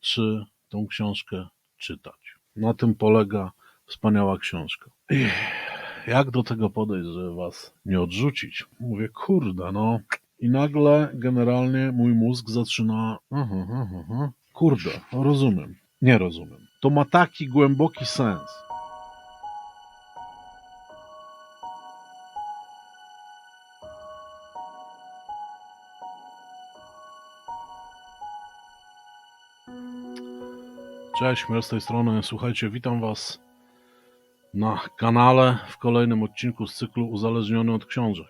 czy tą książkę czytać. Na tym polega wspaniała książka. Jak do tego podejść, żeby was nie odrzucić? Mówię, kurde, no. I nagle generalnie mój mózg zaczyna. Aha, aha, aha. Kurde, rozumiem. Nie rozumiem. To ma taki głęboki sens. Cześć, Chmiel z tej strony. Słuchajcie, witam Was na kanale w kolejnym odcinku z cyklu Uzależniony od książek.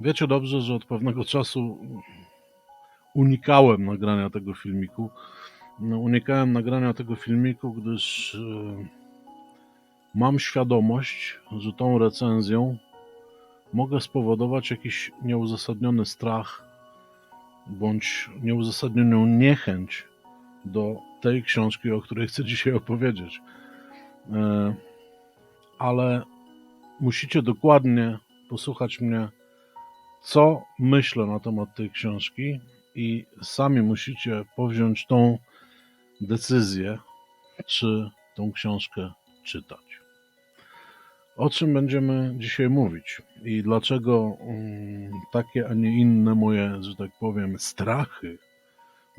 Wiecie dobrze, że od pewnego czasu unikałem nagrania tego filmiku. No, unikałem nagrania tego filmiku, gdyż e, mam świadomość, że tą recenzją mogę spowodować jakiś nieuzasadniony strach bądź nieuzasadnioną niechęć do tej książki, o której chcę dzisiaj opowiedzieć. E, Ale musicie dokładnie posłuchać mnie, co myślę na temat tej książki, i sami musicie powziąć tą decyzję, czy tą książkę czytać. O czym będziemy dzisiaj mówić i dlaczego mm, takie, a nie inne moje, że tak powiem, strachy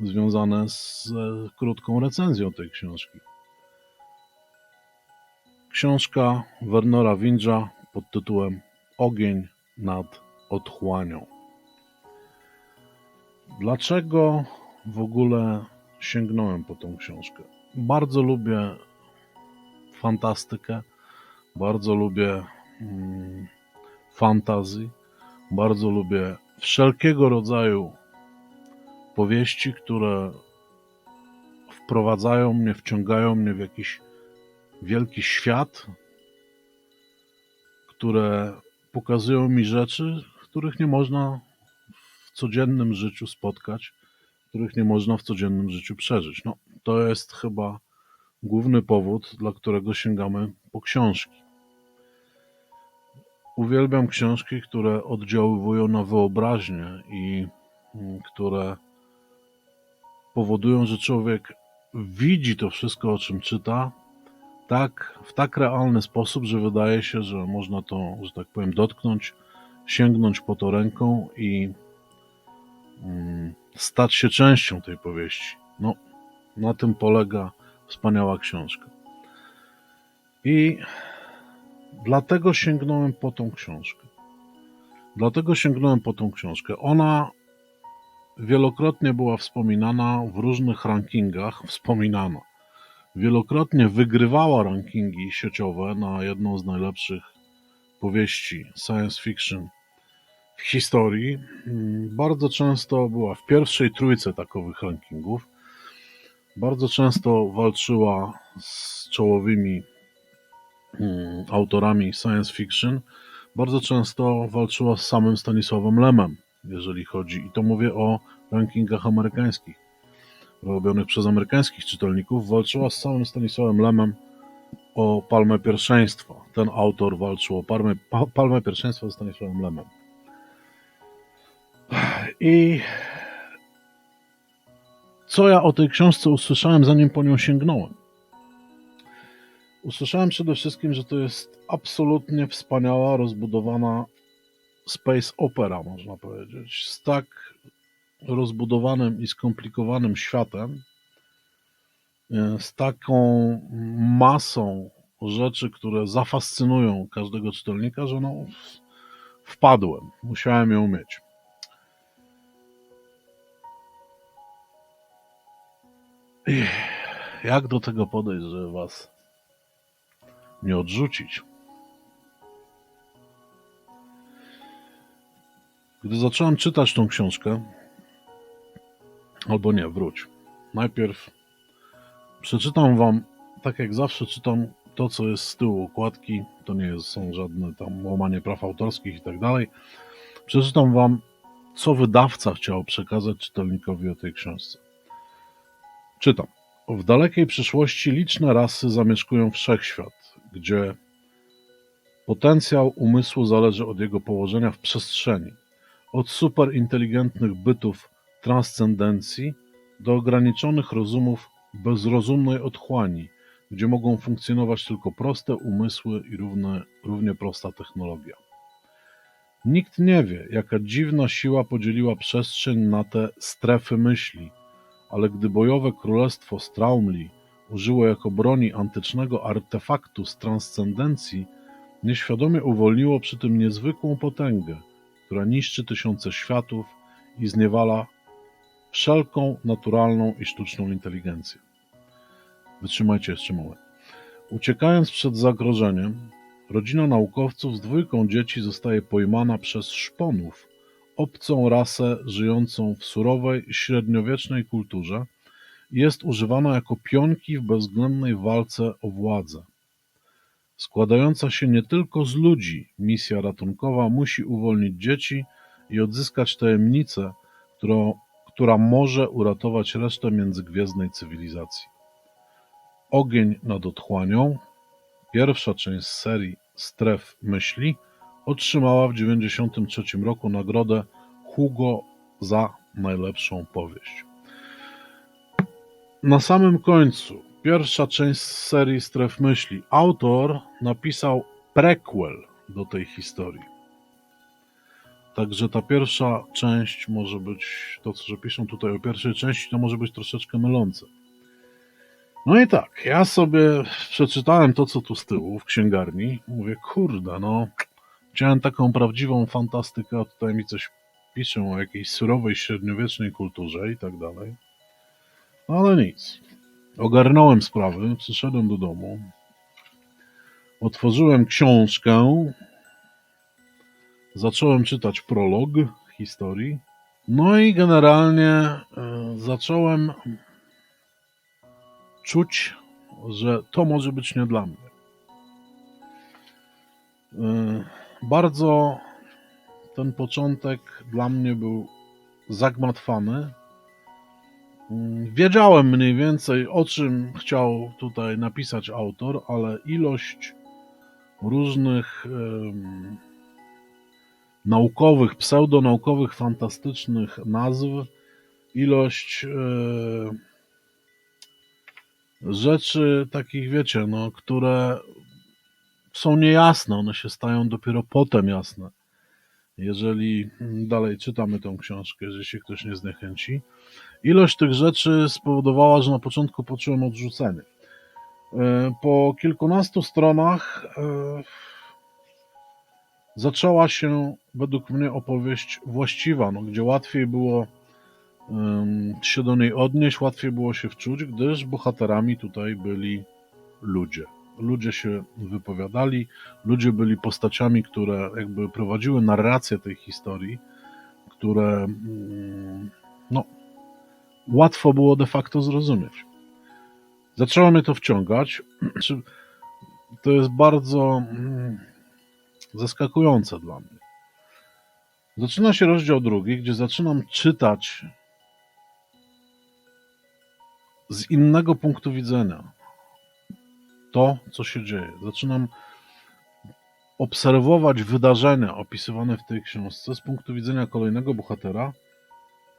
związane z e, krótką recenzją tej książki. Książka Wernera Windża pod tytułem Ogień nad otchłanią. Dlaczego w ogóle sięgnąłem po tą książkę? Bardzo lubię fantastykę, bardzo lubię mm, fantasy, bardzo lubię wszelkiego rodzaju powieści, które wprowadzają mnie, wciągają mnie w jakiś wielki świat, które pokazują mi rzeczy, których nie można w codziennym życiu spotkać, których nie można w codziennym życiu przeżyć. No, to jest chyba główny powód, dla którego sięgamy po książki. Uwielbiam książki, które oddziaływują na wyobraźnię i mm, które powodują, że człowiek widzi to wszystko, o czym czyta, tak, w tak realny sposób, że wydaje się, że można to, że tak powiem, dotknąć, sięgnąć po to ręką i mm, stać się częścią tej powieści. No, na tym polega wspaniała książka. I dlatego sięgnąłem po tą książkę. Dlatego sięgnąłem po tą książkę. Ona wielokrotnie była wspominana w różnych rankingach, wspominana. Wielokrotnie wygrywała rankingi sieciowe na jedną z najlepszych powieści science fiction w historii. Bardzo często była w pierwszej trójce takowych rankingów. Bardzo często walczyła z czołowymi mm, autorami science fiction. Bardzo często walczyła z samym Stanisławem Lemem, jeżeli chodzi, i to mówię o rankingach amerykańskich, robionych przez amerykańskich czytelników, walczyła z samym Stanisławem Lemem o palmę pierwszeństwa. Ten autor walczył o palmę, pa, palmę pierwszeństwa ze Stanisławem Lemem. I co ja o tej książce usłyszałem, zanim po nią sięgnąłem? Usłyszałem przede wszystkim, że to jest absolutnie wspaniała, rozbudowana space opera, można powiedzieć, z tak rozbudowanym i skomplikowanym światem, e, z taką masą rzeczy, które zafascynują każdego czytelnika, że no, wpadłem, musiałem ją mieć. Jak do tego podejść, żeby was nie odrzucić? Gdy zacząłem czytać tą książkę, albo nie, wróć. Najpierw przeczytam wam, tak jak zawsze czytam to, co jest z tyłu okładki. To nie jest, są żadne tam łamanie praw autorskich i tak dalej. Przeczytam wam, co wydawca chciał przekazać czytelnikowi o tej książce. Czytam. W dalekiej przyszłości liczne rasy zamieszkują wszechświat, gdzie potencjał umysłu zależy od jego położenia w przestrzeni od superinteligentnych bytów transcendencji do ograniczonych rozumów bezrozumnej otchłani, gdzie mogą funkcjonować tylko proste umysły i równe, równie prosta technologia. Nikt nie wie, jaka dziwna siła podzieliła przestrzeń na te strefy myśli, ale gdy bojowe królestwo Straumli użyło jako broni antycznego artefaktu z transcendencji, nieświadomie uwolniło przy tym niezwykłą potęgę, która niszczy tysiące światów i zniewala wszelką naturalną i sztuczną inteligencję. Wytrzymajcie jeszcze moment. Uciekając przed zagrożeniem, rodzina naukowców z dwójką dzieci zostaje pojmana przez szponów, obcą rasę żyjącą w surowej, średniowiecznej kulturze i jest używana jako pionki w bezwzględnej walce o władzę. Składająca się nie tylko z ludzi, misja ratunkowa musi uwolnić dzieci i odzyskać tajemnicę, która może uratować resztę międzygwiezdnej cywilizacji. Ogień nad otchłanią, pierwsza część serii Stref Myśli, otrzymała w 1993 roku nagrodę Hugo za najlepszą powieść. Na samym końcu, pierwsza część z serii Stref Myśli. Autor napisał prequel do tej historii. Także ta pierwsza część może być, to co piszą tutaj o pierwszej części, to może być troszeczkę mylące. No i tak, ja sobie przeczytałem to, co tu z tyłu w księgarni. Mówię, kurde, no, chciałem taką prawdziwą fantastykę, a tutaj mi coś piszą o jakiejś surowej, średniowiecznej kulturze i tak dalej. No ale nic. Ogarnąłem sprawy, przyszedłem do domu, otworzyłem książkę, zacząłem czytać prolog historii, no i generalnie e, zacząłem czuć, że to może być nie dla mnie. E, Bardzo ten początek dla mnie był zagmatwany. Mm, Wiedziałem mniej więcej o czym chciał tutaj napisać autor, ale ilość różnych em, naukowych, pseudonaukowych, fantastycznych nazw, ilość e, rzeczy takich, wiecie, no, które są niejasne, one się stają dopiero potem jasne. Jeżeli dalej czytamy tą książkę, jeżeli się ktoś nie zniechęci. Ilość tych rzeczy spowodowała, że na początku poczułem odrzucenie. E, Po kilkunastu stronach e, zaczęła się według mnie opowieść właściwa, no, gdzie łatwiej było się do niej odnieść, łatwiej było się wczuć, gdyż bohaterami tutaj byli ludzie. Ludzie się wypowiadali, ludzie byli postaciami, które jakby prowadziły narrację tej historii, które mm, no, łatwo było de facto zrozumieć. Zaczęło mnie to wciągać. To jest bardzo mm, zaskakujące dla mnie. Zaczyna się rozdział drugi, gdzie zaczynam czytać z innego punktu widzenia to, co się dzieje. Zaczynam obserwować wydarzenia opisywane w tej książce z punktu widzenia kolejnego bohatera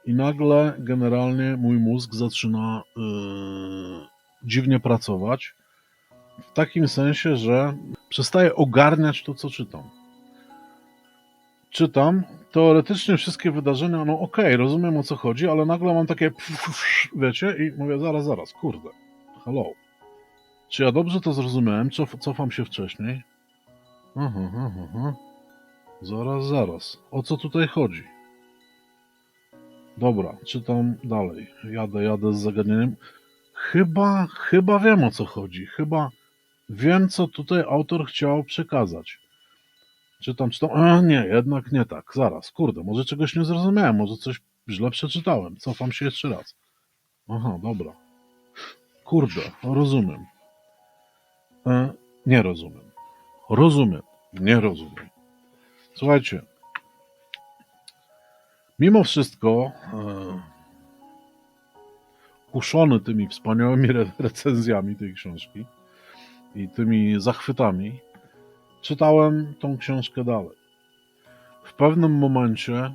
i nagle generalnie mój mózg zaczyna yy, dziwnie pracować w takim sensie, że przestaję ogarniać to, co czytam. Czytam, teoretycznie wszystkie wydarzenia, no okej, rozumiem o co chodzi, ale nagle mam takie wiecie i mówię, zaraz, zaraz, kurde, hello. Czy ja dobrze to zrozumiałem? Cof, cofam się wcześniej. Aha, aha, aha. Zaraz, zaraz. O co tutaj chodzi? Dobra, czytam dalej. Jadę, jadę z zagadnieniem. Chyba, chyba wiem o co chodzi. Chyba wiem, co tutaj autor chciał przekazać. Czytam, czytam. A nie, jednak nie tak. Zaraz, kurde, może czegoś nie zrozumiałem, może coś źle przeczytałem. Cofam się jeszcze raz. Aha, dobra. Kurde, rozumiem. E, nie rozumiem. Rozumiem. Nie rozumiem. Słuchajcie. Mimo wszystko, e, kuszony tymi wspaniałymi re- recenzjami tej książki i tymi zachwytami, czytałem tą książkę dalej. W pewnym momencie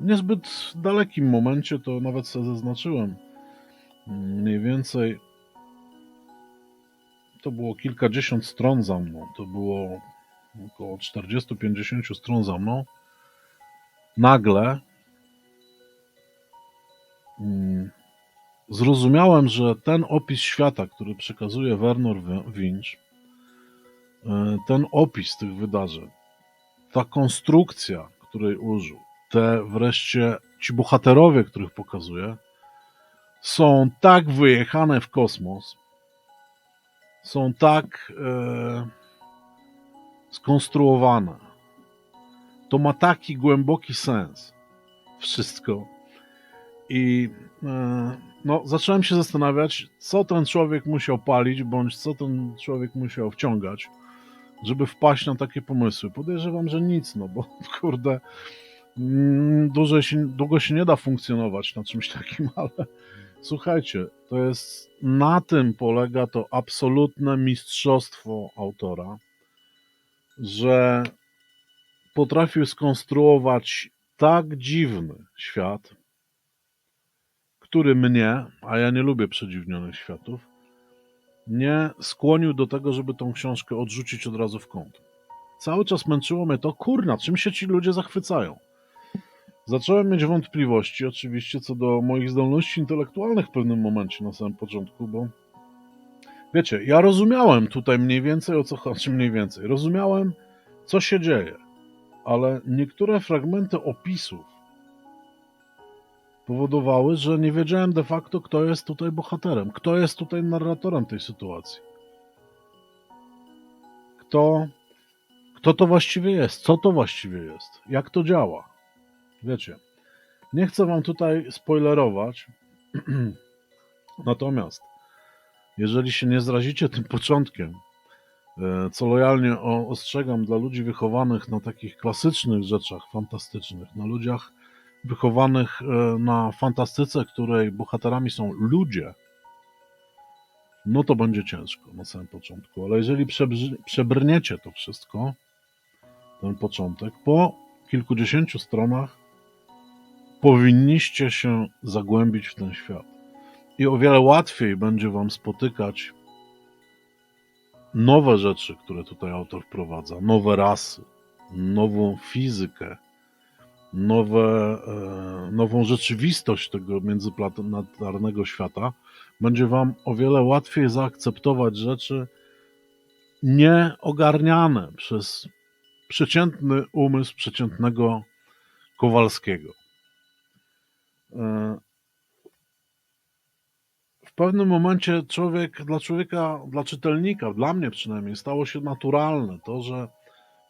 w niezbyt dalekim momencie, to nawet sobie zaznaczyłem, mm, mniej więcej to było kilkadziesiąt stron za mną, to było około 40-50 stron za mną. Nagle mm, zrozumiałem, że ten opis świata, który przekazuje Werner Wi- Winch, e, ten opis tych wydarzeń, ta konstrukcja, której użył, te wreszcie ci bohaterowie, których pokazuje, są tak wyjechane w kosmos, są tak e, skonstruowane. To ma taki głęboki sens. Wszystko. I e, no, zacząłem się zastanawiać, co ten człowiek musiał palić, bądź co ten człowiek musiał wciągać, żeby wpaść na takie pomysły. Podejrzewam, że nic, no bo kurde, mm, długo się, długo się nie da funkcjonować na czymś takim, ale słuchajcie, to jest na tym polega to absolutne mistrzostwo autora, że potrafił skonstruować tak dziwny świat, który mnie, a ja nie lubię przedziwnionych światów, nie skłonił do tego, żeby tą książkę odrzucić od razu w kąt. Cały czas męczyło mnie to, kurna, czym się ci ludzie zachwycają. Zacząłem mieć wątpliwości, oczywiście, co do moich zdolności intelektualnych w pewnym momencie na samym początku, bo wiecie, ja rozumiałem tutaj mniej więcej o co chodzi, mniej więcej. Rozumiałem, co się dzieje, ale niektóre fragmenty opisów powodowały, że nie wiedziałem de facto, kto jest tutaj bohaterem, kto jest tutaj narratorem tej sytuacji. Kto, kto to właściwie jest, co to właściwie jest, jak to działa. Wiecie, nie chcę wam tutaj spoilerować, natomiast jeżeli się nie zrazicie tym początkiem, co lojalnie ostrzegam dla ludzi wychowanych na takich klasycznych rzeczach fantastycznych, na ludziach wychowanych e, na fantastyce, której bohaterami są ludzie, no to będzie ciężko na samym początku. Ale jeżeli przebrniecie to wszystko, ten początek, po kilkudziesięciu stronach powinniście się zagłębić w ten świat. I o wiele łatwiej będzie Wam spotykać nowe rzeczy, które tutaj autor wprowadza, nowe rasy, nową fizykę, nowe, e, nową rzeczywistość tego międzyplanetarnego świata. Będzie Wam o wiele łatwiej zaakceptować rzeczy nieogarniane przez przeciętny umysł przeciętnego Kowalskiego. Pewnym momencie człowiek, dla człowieka, dla czytelnika, dla mnie przynajmniej, stało się naturalne to, że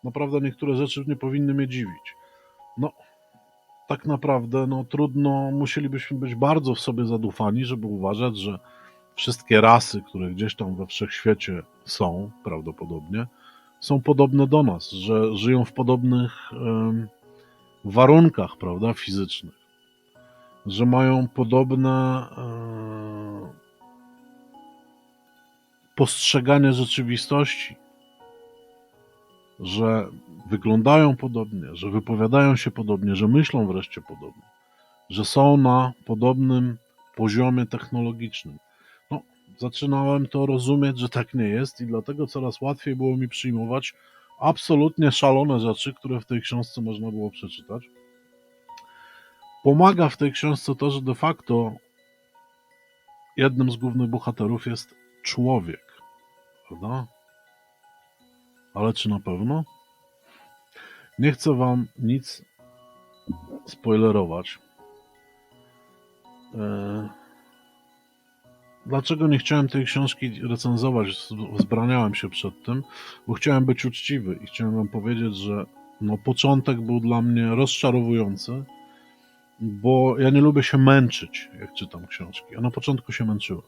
naprawdę niektóre rzeczy nie powinny mnie dziwić. No, tak naprawdę, no trudno, musielibyśmy być bardzo w sobie zadufani, żeby uważać, że wszystkie rasy, które gdzieś tam we wszechświecie są, prawdopodobnie, są podobne do nas, że żyją w podobnych warunkach, prawda, fizycznych, że mają podobne e, postrzeganie rzeczywistości, że wyglądają podobnie, że wypowiadają się podobnie, że myślą wreszcie podobnie, że są na podobnym poziomie technologicznym. No, zaczynałem to rozumieć, że tak nie jest i dlatego coraz łatwiej było mi przyjmować absolutnie szalone rzeczy, które w tej książce można było przeczytać. Pomaga w tej książce to, że de facto jednym z głównych bohaterów jest człowiek, prawda? Ale czy na pewno? Nie chcę wam nic spoilerować. E, Dlaczego nie chciałem tej książki recenzować? Wzbraniałem się przed tym, bo chciałem być uczciwy i chciałem wam powiedzieć, że no, początek był dla mnie rozczarowujący, bo ja nie lubię się męczyć, jak czytam książki. A na początku się męczyłem.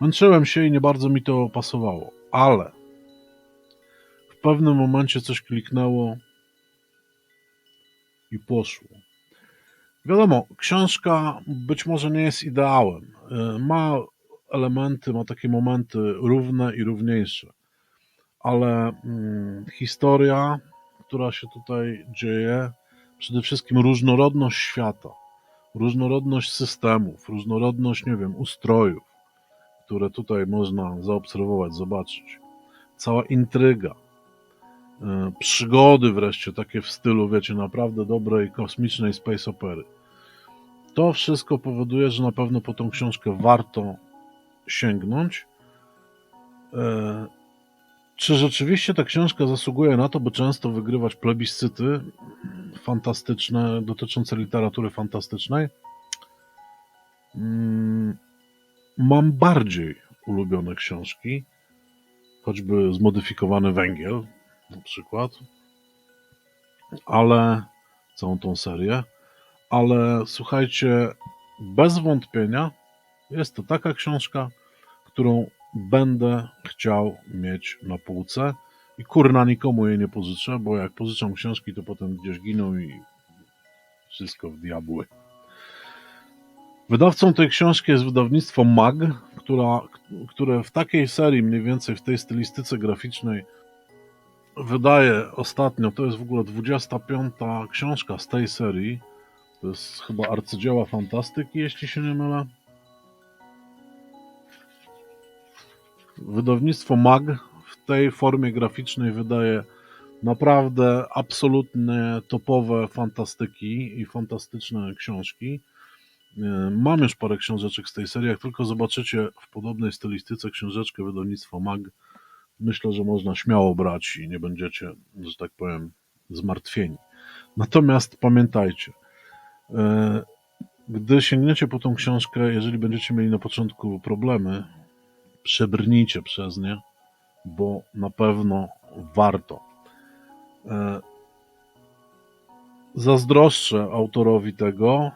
Męczyłem się i nie bardzo mi to pasowało, ale w pewnym momencie coś kliknęło i poszło. Wiadomo, książka być może nie jest ideałem. Y, Ma elementy, ma takie momenty równe i równiejsze, ale mm, historia, która się tutaj dzieje, przede wszystkim różnorodność świata, różnorodność systemów, różnorodność, nie wiem, ustrojów, które tutaj można zaobserwować, zobaczyć. Cała intryga, e, przygody wreszcie, takie w stylu, wiecie, naprawdę dobrej kosmicznej space opery. To wszystko powoduje, że na pewno po tą książkę warto sięgnąć. Czy rzeczywiście ta książka zasługuje na to, by często wygrywać plebiscyty fantastyczne dotyczące literatury fantastycznej? Mm, Mam bardziej ulubione książki, choćby Zmodyfikowany Węgiel na przykład, ale całą tą serię, ale słuchajcie, bez wątpienia jest to taka książka, którą będę chciał mieć na półce i kurna nikomu jej nie pożyczę, bo jak pożyczam książki, to potem gdzieś giną i wszystko w diabły. Wydawcą tej książki jest wydawnictwo MAG, która, które w takiej serii, mniej więcej w tej stylistyce graficznej, wydaje ostatnio, to jest w ogóle 25 książka z tej serii. To jest chyba arcydzieła fantastyki, jeśli się nie mylę. Wydawnictwo MAG w tej formie graficznej wydaje naprawdę absolutnie topowe fantastyki i fantastyczne książki. E, Mam już parę książeczek z tej serii. Jak tylko zobaczycie w podobnej stylistyce książeczkę wydawnictwa MAG, myślę, że można śmiało brać i nie będziecie, że tak powiem, zmartwieni. Natomiast pamiętajcie, e, gdy sięgniecie po tą książkę, jeżeli będziecie mieli na początku problemy, przebrnijcie przez nie, bo na pewno warto. E, Zazdroszczę autorowi tego,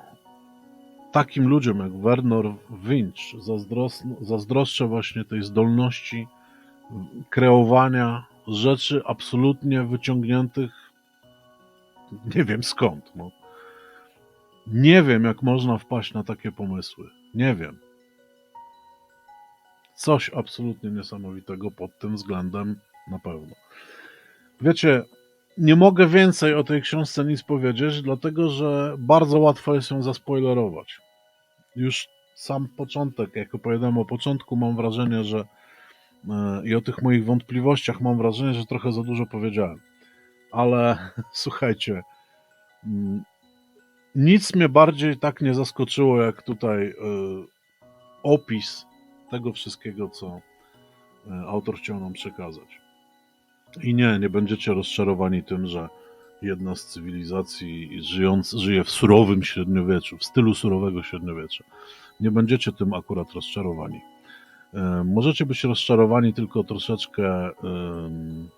takim ludziom jak Werner Winch, zazdros- zazdroszczę właśnie tej zdolności kreowania rzeczy absolutnie wyciągniętych nie wiem skąd. No. Nie wiem, jak można wpaść na takie pomysły. Nie wiem. Coś absolutnie niesamowitego pod tym względem na pewno. Wiecie, nie mogę więcej o tej książce nic powiedzieć, dlatego że bardzo łatwo jest ją zaspoilerować. Już sam początek, jak opowiadałem o początku, mam wrażenie, że e, i o tych moich wątpliwościach mam wrażenie, że trochę za dużo powiedziałem. Ale słuchajcie, mm, nic mnie bardziej tak nie zaskoczyło, jak tutaj e, opis tego wszystkiego, co e, autor chciał nam przekazać. I nie, nie będziecie rozczarowani tym, że jedna z cywilizacji żyjąc, żyje w surowym średniowieczu, w stylu surowego średniowiecza. Nie będziecie tym akurat rozczarowani. E, Możecie być rozczarowani tylko troszeczkę em,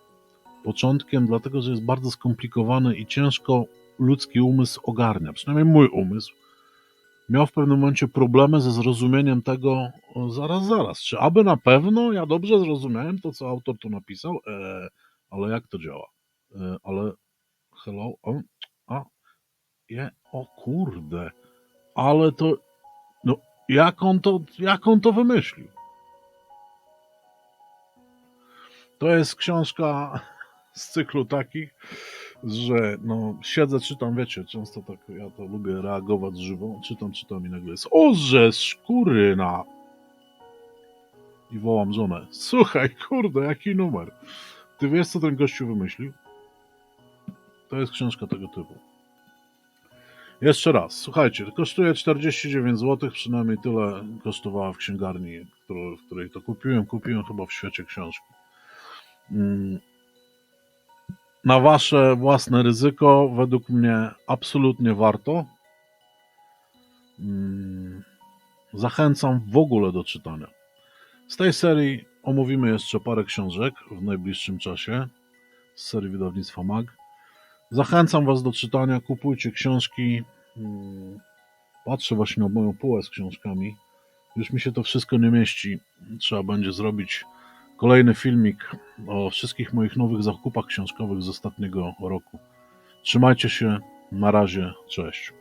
początkiem, dlatego że jest bardzo skomplikowany i ciężko ludzki umysł ogarnia. Przynajmniej mój umysł miał w pewnym momencie problemy ze zrozumieniem tego zaraz, zaraz. Czy aby na pewno ja dobrze zrozumiałem to, co autor tu napisał? E, ale jak to działa? E, ale hello? O, a, je, o kurde, ale to, no jak on to, jak on to wymyślił? To jest książka z cyklu takich, że no siedzę, czytam, wiecie, często tak ja to lubię reagować żywą, czytam, czytam i nagle jest o, że szkuryna i wołam żonę, słuchaj, kurde, jaki numer ty wiesz, co ten gościu wymyślił? To jest książka tego typu. Jeszcze raz, słuchajcie, kosztuje 49 zł, przynajmniej tyle kosztowała w księgarni, w której to kupiłem. Kupiłem chyba w świecie książki. Na wasze własne ryzyko, według mnie absolutnie warto. Mm. Zachęcam w ogóle do czytania. Z tej serii omówimy jeszcze parę książek w najbliższym czasie z serii wydawnictwa MAG. Zachęcam Was do czytania, kupujcie książki. Mm, Patrzę właśnie na moją półę z książkami. Już mi się to wszystko nie mieści. Trzeba będzie zrobić kolejny filmik o wszystkich moich nowych zakupach książkowych z ostatniego roku. Trzymajcie się, na razie, cześć.